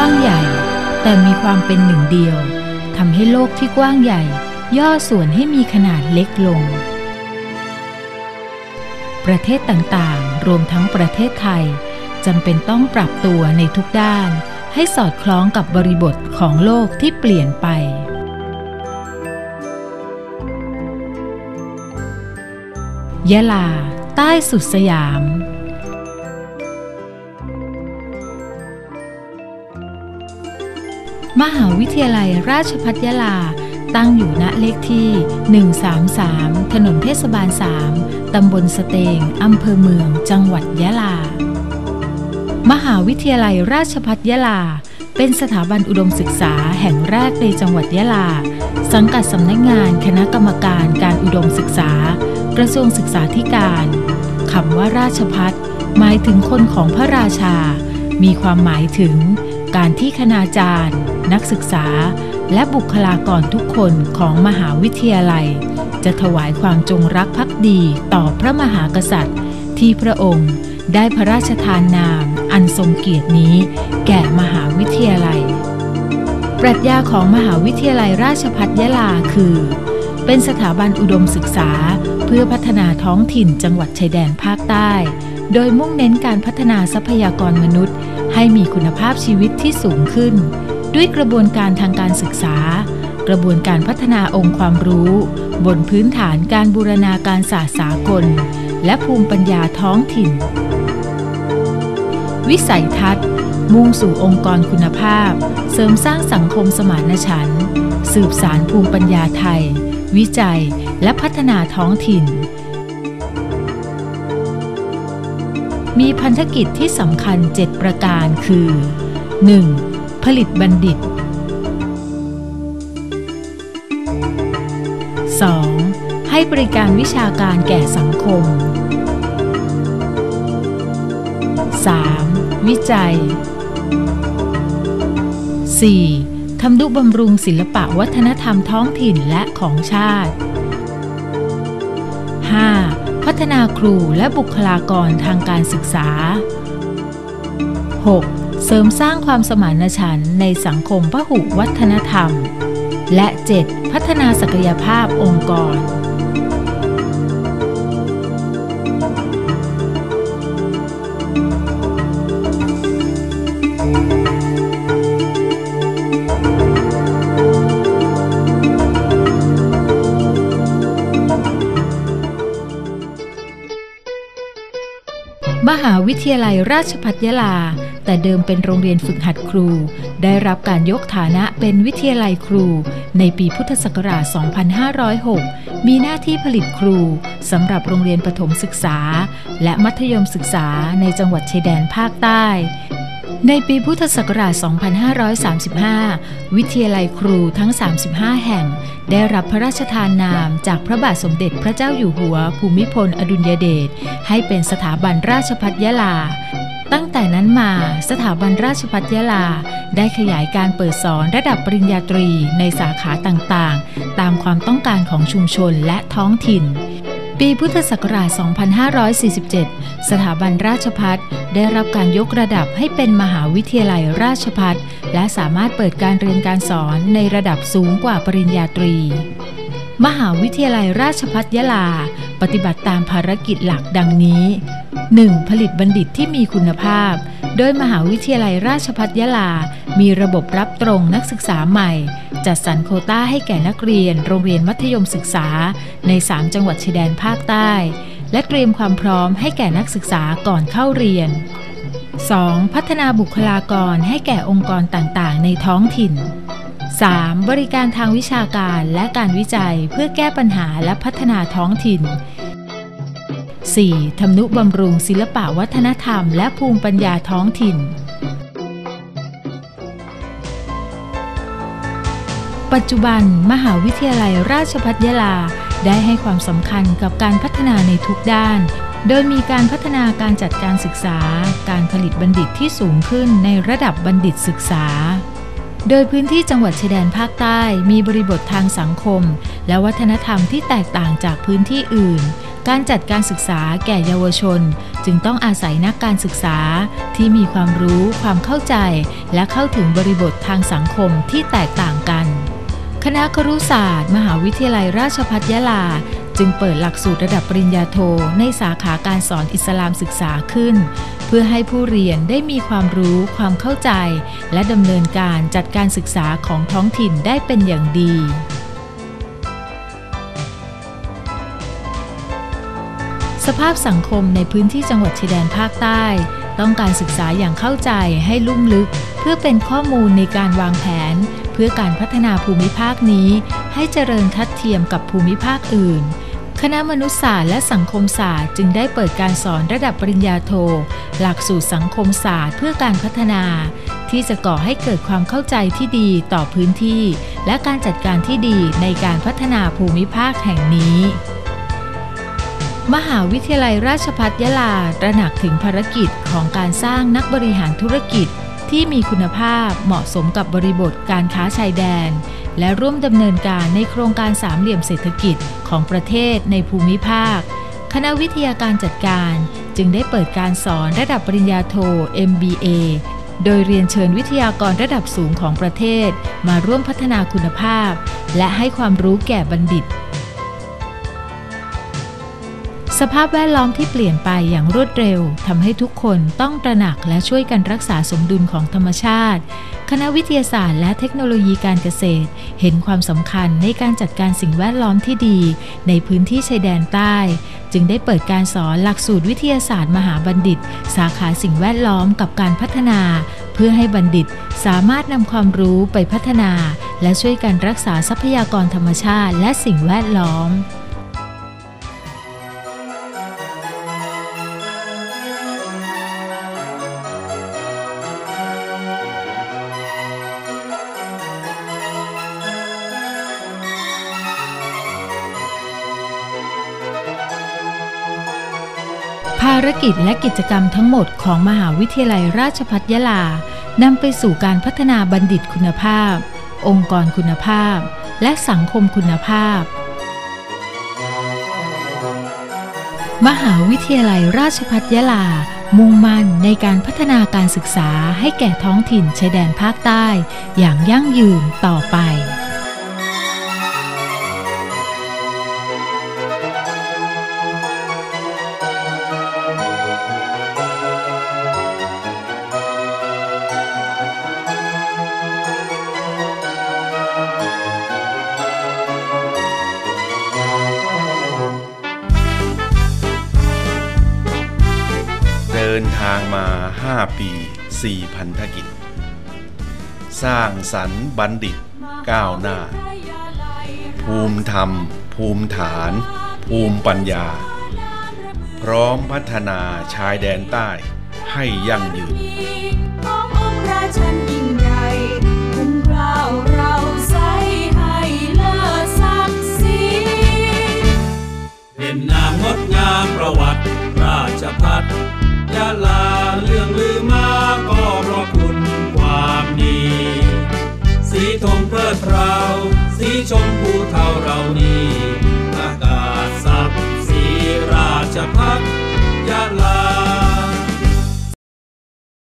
ว้างใหญ่ แต่มีความเป็นหนึ่งเดียวทำให้โลกที่กว้างใหญ่ ย่อส่วนให้มีขนาดเล็กลง ประเทศต่างๆ รวมทั้งประเทศไทยจำเป็นต้องปรับตัวในทุกด้าน ให้สอดคล้องกับบริบทของโลกที่เปลี่ยนไปยะลา ใต้สุดสยาม มหาวิทยาลัยราชภัฏยะลา ตั้งอยู่ณเลขที่ 133 ถนนเทศบาล 3 ตำบลสเตง อำเภอเมือง จังหวัดยะลา มหาวิทยาลัยราชภัฏยะลา เป็นสถาบันอุดมศึกษาแห่งแรกในจังหวัดยะลา สังกัดสำนักงานคณะกรรมการการอุดมศึกษา กระทรวงศึกษาธิการคำว่าราชพัฒหมายถึงคนของพระราชา มีความหมายถึง การที่คณาจารย์ นักศึกษา และบุคลากรทุกคนของมหาวิทยาลัย จะถวายความจงรักภักดีต่อพระมหากษัตริย์ ที่พระองค์ได้พระราชทานนาม อันทรงเกียรตินี้ แก่มหาวิทยาลัย ปรัชญาของมหาวิทยาลัยราชภัฏยะลาคือ เป็นสถาบันอุดมศึกษา เพื่อพัฒนาท้องถิ่นจังหวัดชายแดนภาคใต้ โดยมุ่งเน้นการพัฒนาทรัพยากรมนุษย์ ให้มีคุณภาพชีวิตที่สูงขึ้น ด้วยกระบวนการทางการศึกษา กระบวนการพัฒนาองค์ความรู้ บนพื้นฐานการบูรณาการศาสตร์สากล และภูมิปัญญาท้องถิ่น วิสัยทัศน์ มุ่งสู่องค์กรคุณภาพ เสริมสร้างสังคมสมานฉันท์สืบสารภูมิปัญญาไทย วิจัย และพัฒนาท้องถิ่น มีพันธกิจที่สำคัญ 7 ประการคือ 1. ผลิตบัณฑิต 2. ให้บริการวิชาการแก่สังคม 3. วิจัย 4. ทำนุบำรุงศิลปะวัฒนธรรมท้องถิ่นและของชาติ พัฒนาครูและบุคลากรทางการศึกษา 6. เสริมสร้างความสมานฉันท์ในสังคมพหุวัฒนธรรม และ 7. พัฒนาศักยภาพองค์กร มหาวิทยาลัยราชภัฏยาลา แต่เดิมเป็นโรงเรียนฝึกหัดครู ได้รับการยกฐานะเป็นวิทยาลัยครู ในปีพุทธศักราช 2506 มีหน้าที่ผลิตครูสำหรับโรงเรียนประถมศึกษา และมัธยมศึกษาในจังหวัดชายแดนภาคใต้ ในปีพุทธศักราช 2535 วิทยาลัยครูทั้ง 35 แห่ง ได้รับพระราชทานนามจากพระบาทสมเด็จพระเจ้าอยู่หัว ภูมิพล อดุลยเดช ให้เป็นสถาบันราชภัฏยะลา ตั้งแต่นั้นมาสถาบันราชภัฏยะลา ได้ขยายการเปิดสอนระดับปริญญาตรีในสาขาต่างๆ ตามความต้องการของชุมชนและท้องถิ่น ปีพุทธศักราช 2547 สถาบันราชพัฒได้รับการยกระดับให้เป็นมหาวิทยาลัยราชพัฒและสามารถเปิดการเรียนการสอนในระดับสูงกว่าปริญญาตรี มหาวิทยาลัยราชพัฒยะลา ปฏิบัติตามภารกิจหลักดังนี้ 1. ผลิตบัณฑิตที่มีคุณภาพ โดยมหาวิทยาลัยราชภัฏยะลา มีระบบรับตรงนักศึกษาใหม่ จัดสรรโคต้าให้แก่นักเรียน โรงเรียนมัธยมศึกษา ใน 3 จังหวัดชายแดนภาคใต้ และเตรียมความพร้อมให้แก่นักศึกษาก่อนเข้าเรียน 2. พัฒนาบุคลากรให้แก่องค์กรต่างๆ ในท้องถิ่น 3. บริการทางวิชาการและการวิจัยเพื่อแก้ปัญหาและพัฒนาท้องถิ่น 4. ทำนุบำรุงศิลปะวัฒนธรรมและภูมิปัญญาท้องถิ่น ปัจจุบัน มหาวิทยาลัยราชภัฏยะลา ได้ให้ความสำคัญกับการพัฒนาในทุกด้าน โดยมีการพัฒนาการจัดการศึกษา การผลิตบัณฑิตที่สูงขึ้นในระดับบัณฑิตศึกษาโดยพื้นที่จังหวัดชายแดนภาคใต้มีบริบททางสังคม และวัฒนธรรมที่แตกต่างจากพื้นที่อื่น การจัดการศึกษาแก่เยาวชน จึงต้องอาศัยนักการศึกษาที่มีความรู้ ความเข้าใจ และเข้าถึงบริบททางสังคมที่แตกต่างกัน คณะครุศาสตร์ มหาวิทยาลัยราชภัฏยะลา จึงเปิดหลักสูตรระดับปริญญาโท ในสาขาการสอนอิสลามศึกษาขึ้น เพื่อให้ผู้เรียนได้มีความรู้ ความเข้าใจ และดำเนินการจัดการศึกษาของท้องถิ่นได้เป็นอย่างดี ภาพสังคมในพื้นที่จังหวัดชายแดนภาคใต้ ต้องการศึกษาอย่างเข้าใจให้ลุ่มลึก เพื่อเป็นข้อมูลในการวางแผน เพื่อการพัฒนาภูมิภาคนี้ ให้เจริญทัดเทียมกับภูมิภาคอื่น คณะมนุษยศาสตร์และสังคมศาสตร์จึงได้เปิดการสอนระดับปริญญาโท หลักสูตรสังคมศาสตร์เพื่อการพัฒนา ที่จะก่อให้เกิดความเข้าใจที่ดีต่อพื้นที่ และการจัดการที่ดีในการพัฒนาภูมิภาคแห่งนี้ มหาวิทยาลัยราชภัฏยะลาตระหนักถึงภารกิจของการสร้างนักบริหารธุรกิจที่มีคุณภาพเหมาะสมกับบริบทการค้าชายแดน และร่วมดำเนินการในโครงการสามเหลี่ยมเศรษฐกิจของประเทศในภูมิภาค คณะวิทยาการจัดการจึงได้เปิดการสอนระดับปริญญาโท MBA โดยเรียนเชิญวิทยากรระดับสูงของประเทศ มาร่วมพัฒนาคุณภาพ และให้ความรู้แก่บัณฑิต สภาพแวดล้อมที่เปลี่ยนไปอย่างรวดเร็วทำให้ทุกคนต้องตระหนักและช่วยกันรักษาสมดุลของธรรมชาติ คณะวิทยาศาสตร์และเทคโนโลยีการเกษตร เห็นความสำคัญในการจัดการสิ่งแวดล้อมที่ดี ในพื้นที่ชายแดนใต้ จึงได้เปิดการสอนหลักสูตรวิทยาศาสตร์มหาบัณฑิต สาขาสิ่งแวดล้อมกับการพัฒนา เพื่อให้บัณฑิตสามารถนำความรู้ไปพัฒนา และช่วยกันรักษาทรัพยากรธรรมชาติ และสิ่งแวดล้อมารกิจและกิจกรรมทั้งหมดของมหาวิทยาลัยราชภัฏยะลานำไปสู่การพัฒนาบัณฑิตคุณภาพ องค์กรคุณภาพ และสังคมคุณภาพ มหาวิทยาลัยราชภัฏยะลา มุ่งมั่นในการพัฒนาการศึกษาให้แก่ท้องถิ่นชายแดนภาคใต้ อย่างยั่งยืนต่อไปินทางมา 5 ปี 4 พันธกิจ สร้างสรรค์บัณฑิตก้าวหน้า ภูมิธรรม ภูมิฐาน ภูมิปัญญา พร้อมพัฒนาชายแดนใต้ให้ยั่งยืนเป็นนามงดงามประวัติราชพัฒยะลาเรื่องลือมาก็เพราะคุณความดี สีทงเพิดเพราสีชมพู